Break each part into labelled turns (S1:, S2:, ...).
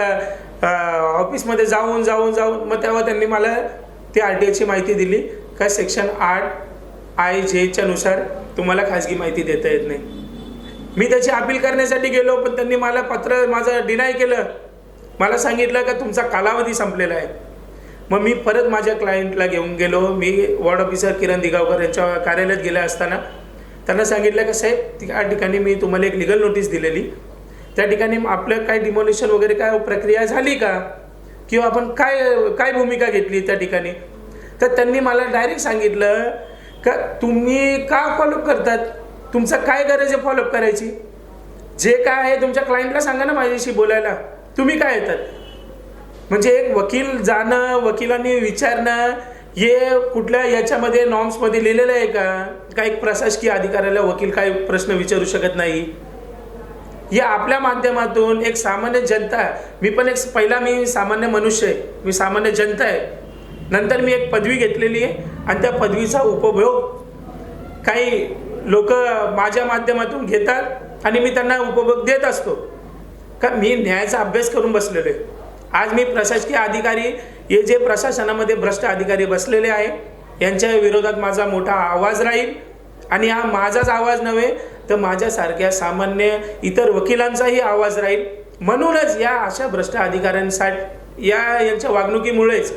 S1: ऑफिसमध्ये जाऊन जाऊन जाऊन मग तेव्हा त्यांनी मला ती आर टी ओची माहिती दिली. का सेक्शन आठ आय जेच्या नुसार तुम्हाला खाजगी माहिती देता येत नाही. मी त्याची अपील करण्यासाठी गेलो पण त्यांनी मला पत्र माझं डिनाय केलं. मला सांगितलं का तुमचा कालावधी संपलेला आहे. मग मी परत माझ्या क्लायंटला घेऊन गेलो. मी वॉर्ड ऑफिसर किरण दिगावकर यांच्या कार्यालयात गेल्या असताना त्यांना सांगितलं का साहेब त्या ठिकाणी मी तुम्हाला एक लिगल नोटीस दिलेली. त्या ठिकाणी आपलं काय डिमॉलिशन वगैरे काय प्रक्रिया झाली का? किंवा आपण काय काय भूमिका घेतली त्या ठिकाणी? तर त्यांनी मला डायरेक्ट सांगितलं का तुम्ही का फॉलोअप करतात? तुमचं काय गरज आहे फॉलोअप करायची? जे काय आहे तुमच्या क्लायंटला सांगा ना माझ्याशी बोलायला. तुम्ही काय येतात? म्हणजे एक वकील जाणं वकिलांनी विचारणं हे कुठल्या याच्यामध्ये नॉर्म्समध्ये लिहिलेलं आहे का? का एक प्रशासकीय अधिकाऱ्याला वकील काय प्रश्न विचारू शकत नाही? या आपल्या माध्यमातून एक सामान्य जनता मी पण एक पहिला मी सामान्य मनुष्य आहे. मी सामान्य जनता आहे. नंतर मी एक पदवी घेतलेली आहे आणि त्या पदवीचा उपभोग काही लोक माझ्या माध्यमातून घेतात आणि मी त्यांना उपभोग देत असतो. का मी न्यायाचा अभ्यास करून बसलेलो आहे. आज मी प्रशासकीय अधिकारी हे जे प्रशासनामध्ये भ्रष्ट अधिकारी बसलेले आहे यांच्या विरोधात माझा मोठा आवाज राहील. आणि हा माझाच आवाज नव्हे तर माझ्यासारख्या सामान्य इतर वकिलांचाही आवाज राहील. म्हणूनच या अशा भ्रष्ट अधिकाऱ्यांसाठी या यांच्या वागणुकीमुळेच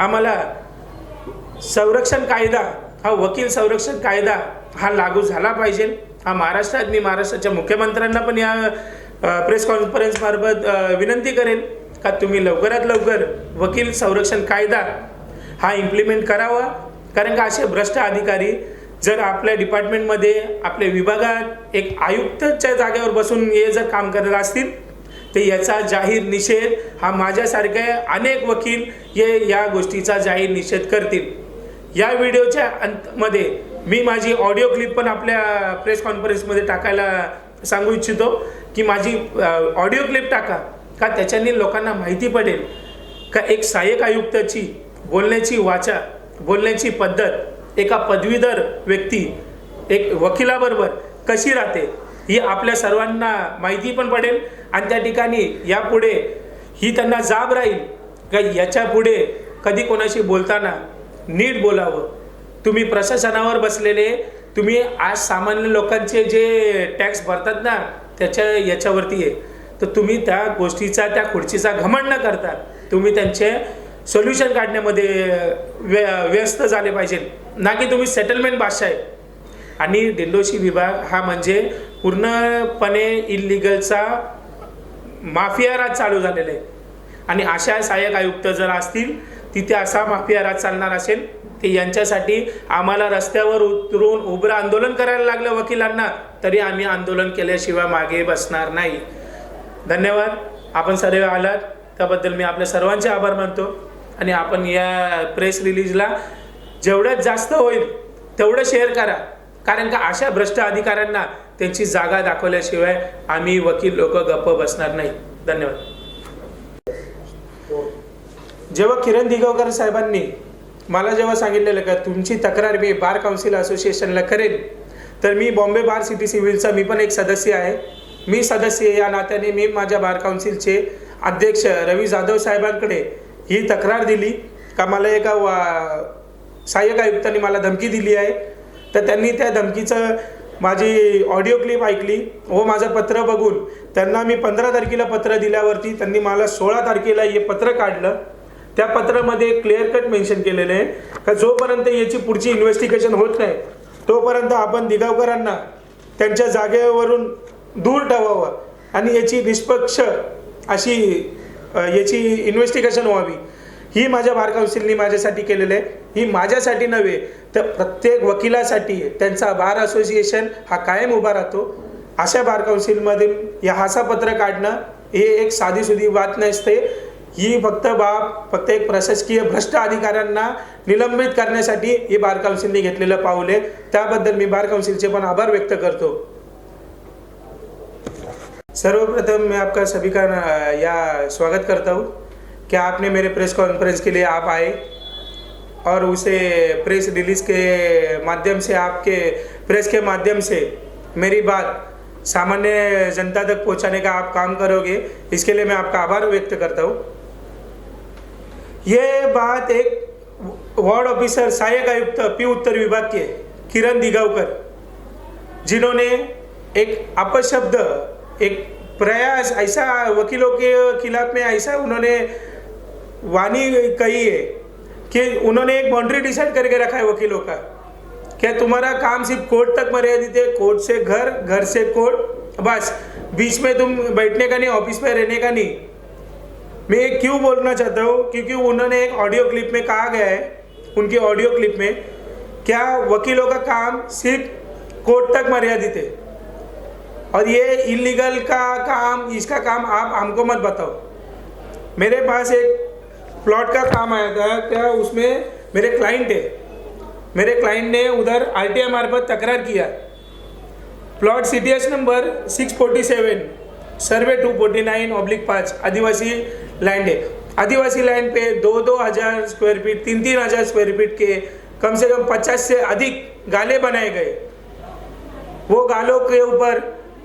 S1: आम्हाला संरक्षण कायदा हा वकील संरक्षण कायदा हा लागू झाला पाहिजे. हा महाराष्ट्रात मी महाराष्ट्राच्या मुख्यमंत्र्यांना पण या प्रेस कॉन्फरन्समार्फत विनंती करेन का तुम्ही लवकरात लवकर वकील संरक्षण कायदा हा इम्प्लिमेंट करावा. कारण का असे भ्रष्ट अधिकारी जर आपल्या डिपार्टमेंटमध्ये आपल्या विभागात एक आयुक्तच्या जागेवर बसून हे जर काम करत असतील तर याचा जाहीर निषेध हा माझ्यासारखे अनेक वकील हे या गोष्टीचा जाहीर निषेध करतील. या व्हिडिओच्या अंतमध्ये मी माझी ऑडिओ क्लिप पण आपल्या प्रेस कॉन्फरन्समध्ये टाकायला सांगू इच्छितो की माझी ऑडिओ क्लिप टाका का त्याच्याने लोकांना माहिती पडेल. का एक सहाय्यक आयुक्ताची बोलण्याची वाचा बोलण्याची पद्धत एका पदवीधर व्यक्ती एक वकिलाबरोबर कशी राहते ही आपल्या सर्वांना माहिती पण पडेल. आणि त्या ठिकाणी यापुढे ही त्यांना जाब राहील का याच्यापुढे कधी कोणाशी बोलताना नीट बोलावं. तुम्ही प्रशासनावर बसलेले तुम्ही आज सामान्य लोकांचे जे टॅक्स भरतात ना त्याच्या याच्यावरती आहे. तर तुम्ही त्या गोष्टीचा त्या खुर्चीचा घमंड न करता तुम्ही त्यांचे सोल्युशन काढण्यामध्ये व्य व्यस्त झाले पाहिजे. ना की तुम्ही सेटलमेंट भाषा आहे. आणि दिंडोशी विभाग हा म्हणजे पूर्णपणे इलिगलचा माफिया राज चालू झालेला आहे. आणि अशा सहाय्यक आयुक्त जर असतील तिथे असा माफिया राज चालणार असेल ते यांच्यासाठी आम्हाला रस्त्यावर उतरून उभं आंदोलन करायला लागलं वकिलांना तरी आम्ही आंदोलन केल्याशिवाय मागे बसणार नाही. धन्यवाद. आपण सर्व आलात. त्याबद्दल मी आपल्या सर्वांचे आभार मानतो. आणि आपण या प्रेस रिलीजला जेवढ्यात जास्त होईल तेवढं शेअर करा. कारण का अशा भ्रष्ट अधिकाऱ्यांना त्यांची जागा दाखवल्याशिवाय आम्ही वकील लोक गप्प बसणार नाही. धन्यवाद. जेव्हा किरण दिगावकर साहेबांनी मला जेव्हा सांगितलेलं का तुमची तक्रार मी बार काउन्सिल असोसिएशनला करेन तर मी बॉम्बे बार सिटी सिव्हिलचा मी पण एक सदस्य आहे. मी सदस्य या नात्याने मी माझ्या बार काउन्सिलचे अध्यक्ष रवी जाधव साहेबांकडे ही तक्रार दिली. का मला एका वा सहाय्यक आयुक्तांनी मला धमकी दिली आहे. तर त्यांनी त्या धमकीचं माझी ऑडिओ क्लिप ऐकली व माझं पत्र बघून त्यांना मी पंधरा तारखेला पत्र दिल्यावरती त्यांनी मला सोळा तारखेला हे पत्र काढलं. त्या पत्रामध्ये क्लिअर कट मेन्शन केलेलं आहे. का जोपर्यंत याची पुढची इन्व्हेस्टिगेशन होत नाही तोपर्यंत आपण दिगावकरांना त्यांच्या जागेवरून दूर ठेवावं आणि याची निष्पक्ष अशी याची इन्व्हेस्टिगेशन व्हावी. ही माझ्या बार काउन्सिलनी माझ्यासाठी केलेलं आहे. ही माझ्यासाठी नव्हे तर प्रत्येक वकिलासाठी त्यांचा बार असोसिएशन हा कायम उभा राहतो. अशा बार काउन्सिलमध्ये या हासापत्र काढणं हे एक साधीसुधी बात नसते. ही फक्त बाब फक्त एक प्रशासकीय भ्रष्ट अधिकाऱ्यांना निलंबित करण्यासाठी ही बार काउन्सिलने घेतलेलं पाऊल आहे. त्याबद्दल मी बार काउन्सिलचे पण आभार व्यक्त करतो. सर्वप्रथम मैं आपका सभी का या स्वागत करता हूँ। कि आपने मेरे प्रेस कॉन्फ्रेंस के लिए आप आए और उसे प्रेस रिलीज़ के माध्यम से, आपके प्रेस के माध्यम से मेरी बात सामान्य जनता तक पहुँचाने का आप काम करोगे, इसके लिए मैं आपका आभार व्यक्त करता हूँ। ये बात एक वार्ड ऑफिसर सहायक आयुक्त, पी उत्तर विभाग के किरण दिगावकर, जिन्होंने एक अपशब्द एक प्रयास, ऐसा वकीलों के खिलाफ में ऐसा उन्होंने वाणी कही है कि उन्होंने एक बाउंड्री डिसाइड करके रखा है वकीलों का। क्या तुम्हारा काम सिर्फ़ कोर्ट तक मर्यादित है? कोर्ट से घर घर से कोर्ट? बस, बीच में तुम बैठने का नहीं ऑफ़िस में रहने का नहीं। मैं क्यों बोलना चाहता हूँ? क्योंकि उन्होंने एक ऑडियो क्लिप में कहा गया है, उनकी ऑडियो क्लिप में, क्या वकीलों का काम सिर्फ़ कोर्ट तक मर्यादित है? और ये इलीगल का काम, इसका काम आप हमको मत बताओ। मेरे पास एक प्लॉट का काम आया था, क्या उसमें मेरे क्लाइंट है। मेरे क्लाइंट ने उधर आर टी मार्फत तकरार KIA. Plot C T S number six forty seven survey two forty nine oblique पाँच, आदिवासी लैंड है। आदिवासी लैंड पे दो दो हज़ार स्क्वायर फीट तीन तीन हज़ार स्क्वायर फीट के कम से कम पचास से अधिक गाले बनाए गए। वो गालों के ऊपर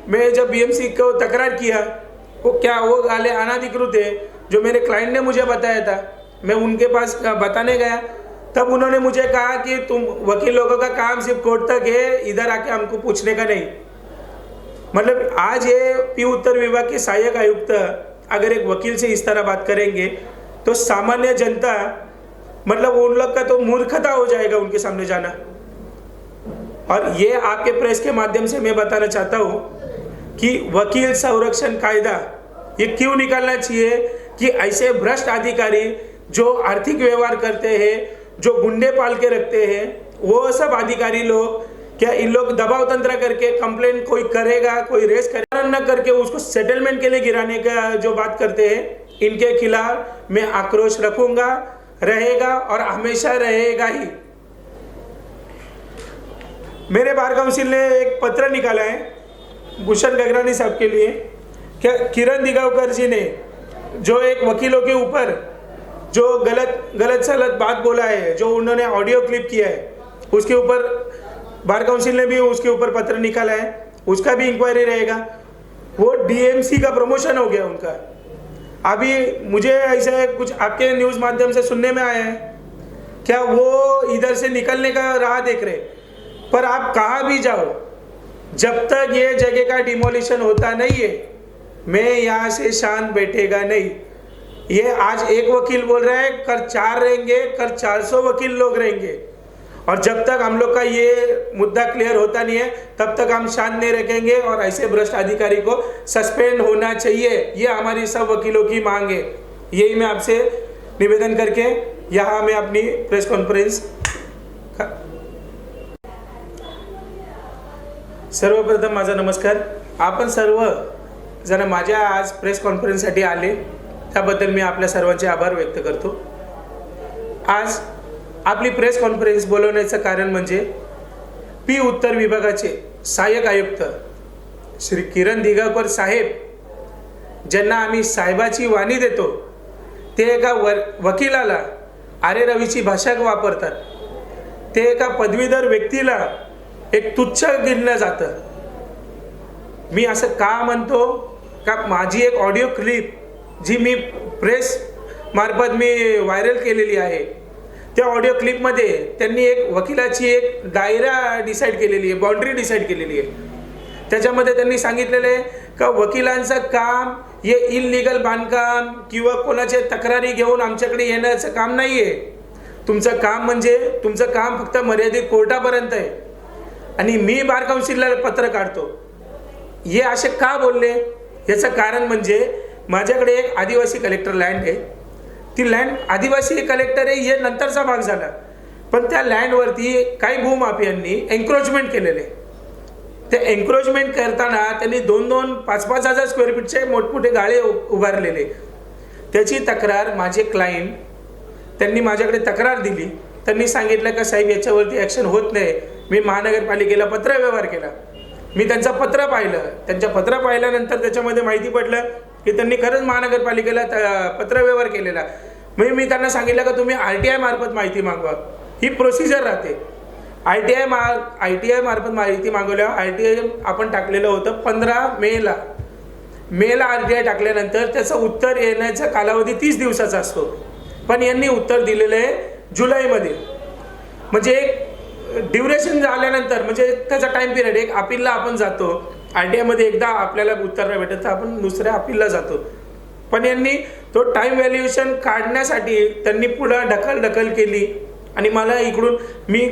S1: मैं जब बीएमसी को तकरार किया, वो क्या वो गाले अनाधिकृत है जो मेरे क्लाइंट ने मुझे बताया था। मैं उनके पास बताने गया। तब उन्होंने मुझे कहा कि तुम वकील लोगों का काम सिर्फ़ कोर्ट तक है, इधर आके हमको पूछने का नहीं। मतलब आज ये पी उत्तर विभाग के सहायक आयुक्त, अगर एक वकील से इस तरह बात करेंगे तो सामान्य जनता मतलब उन लोग का तो मूर्खता हो जाएगा उनके सामने जाना। और ये आपके प्रेस के माध्यम से मैं बताना चाहता हूँ कि वकील संरक्षण कायदा, ये क्यों निकालना चाहिए कि ऐसे भ्रष्ट अधिकारी जो आर्थिक व्यवहार करते हैं, जो गुंडे पाल के रखते हैं, वो सब अधिकारी लोग, क्या इन लोग दबाव तंत्र करके कंप्लेंट कोई करेगा, कोई रेस करेगा न करके उसको सेटलमेंट के लिए गिराने का जो बात करते हैं, इनके खिलाफ मैं आक्रोश रखूँगा, रहेगा और हमेशा रहेगा ही। मेरे बार काउंसिल ने एक पत्र निकाला है। भूषण गगरानी साहब के लिए, क्या किरण दिगावकर जी ने जो एक वकीलों के ऊपर जो गलत गलत सलत बात बोला है, जो उन्होंने ऑडियो क्लिप किया है, उसके ऊपर बार काउंसिल ने भी उसके ऊपर पत्र निकाला है, उसका भी इंक्वायरी रहेगा। वो डीएमसी का प्रमोशन हो गया उनका। अभी मुझे ऐसे कुछ आपके न्यूज़ माध्यम से सुनने में आया है। क्या वो इधर से निकलने का राह देख रहे? पर आप कहाँ भी जाओ जब तक ये जगह का डिमोलिशन होता नहीं है, मैं यहाँ से शांत बैठेगा नहीं। ये आज एक वकील बोल रहा है कर चार रहेंगे कर चार सौ वकील लोग रहेंगे। और जब तक हम लोग का ये मुद्दा क्लियर होता नहीं है, तब तक हम शांत नहीं रखेंगे और ऐसे भ्रष्ट अधिकारी को सस्पेंड होना चाहिए। ये हमारी सब वकीलों की मांग है। यही मैं आपसे निवेदन करके यहाँ मैं अपनी प्रेस कॉन्फ्रेंस सर्वप्रथम माझा नमस्कार. आपण सर्व जण माझ्या आज प्रेस कॉन्फरन्ससाठी आले. त्याबद्दल मी आपल्या सर्वांचे आभार व्यक्त करतो. आज आपली प्रेस कॉन्फरन्स बोलवण्याचं कारण म्हणजे पी उत्तर विभागाचे सहाय्यक आयुक्त श्री किरण दिगावकर साहेब ज्यांना आम्ही साहेबाची वाणी देतो ते एका वर वकिलाला आरे रवीची भाषा वापरतात. ते एका पदवीधर व्यक्तीला एक तुच्छ गिनलं जातं. मी असं का म्हणतो? का माझी एक ऑडिओ क्लिप जी मी प्रेस मार्फत मी व्हायरल केलेली आहे त्या ऑडिओ क्लिपमध्ये त्यांनी एक वकिलाची एक दायरा डिसाईड केलेली आहे बाउंड्री डिसाईड केलेली आहे. त्याच्यामध्ये त्यांनी सांगितलेलं आहे का वकिलांचं काम हे इनलिगल बांधकाम किंवा कोणाचे तक्रारी घेऊन आमच्याकडे येण्याचं काम नाही आहे तुमचं काम म्हणजे तुमचं काम फक्त मर्यादित कोर्टापर्यंत आहे. आणि मी बार काउन्सिलला पत्र काढतो. हे असे का बोलले? याचं कारण म्हणजे माझ्याकडे एक आदिवासी कलेक्टर लँड आहे. ती लँड आदिवासी कलेक्टर आहे हे नंतरचा भाग झाला. पण त्या लँडवरती काही भूमाफियांनी एन्क्रोचमेंट केलेले ते एन्क्रोचमेंट करताना त्यांनी दोन दोन पाच पाच हजार स्क्वेअर फीटचे मोठमोठे गाळे उ- उभारलेले. त्याची तक्रार माझे क्लायंट त्यांनी माझ्याकडे तक्रार दिली. त्यांनी सांगितलं का साहेब याच्यावरती ॲक्शन होत नाही. मी महानगरपालिकेला पत्रव्यवहार केला. मी त्यांचं पत्र पाहिलं. त्यांच्या पत्र पाहिल्यानंतर त्याच्यामध्ये माहिती पडलं की त्यांनी खरंच महानगरपालिकेला त- पत्रव्यवहार केलेला. म्हणजे मी त्यांना सांगितलं का तुम्ही आर टी आय मार्फत माहिती मागवा. ही प्रोसिजर राहते. आय टी आय मा आय टी आय मार्फत माहिती मागवल्यावर आय टी आय आपण टाकलेलं होतं पंधरा मेला. मेला आर टी आय टाकल्यानंतर त्याचं उत्तर येण्याचा कालावधी तीस दिवसाचा असतो. पण यांनी उत्तर दिलेलं आहे जुलैमध्ये. म्हणजे एक ड्युरेशन झाल्यानंतर म्हणजे त्याचा टाईम पिरियड एक अपीलला आपण जातो. आर टी आयमध्ये एकदा आपल्याला उत्तर नाही भेटत तर आपण दुसऱ्या अपीलला जातो. पण यांनी तो टाईम व्हॅल्युएशन काढण्यासाठी त्यांनी पुढं ढकल ढकल केली. आणि मला इकडून मी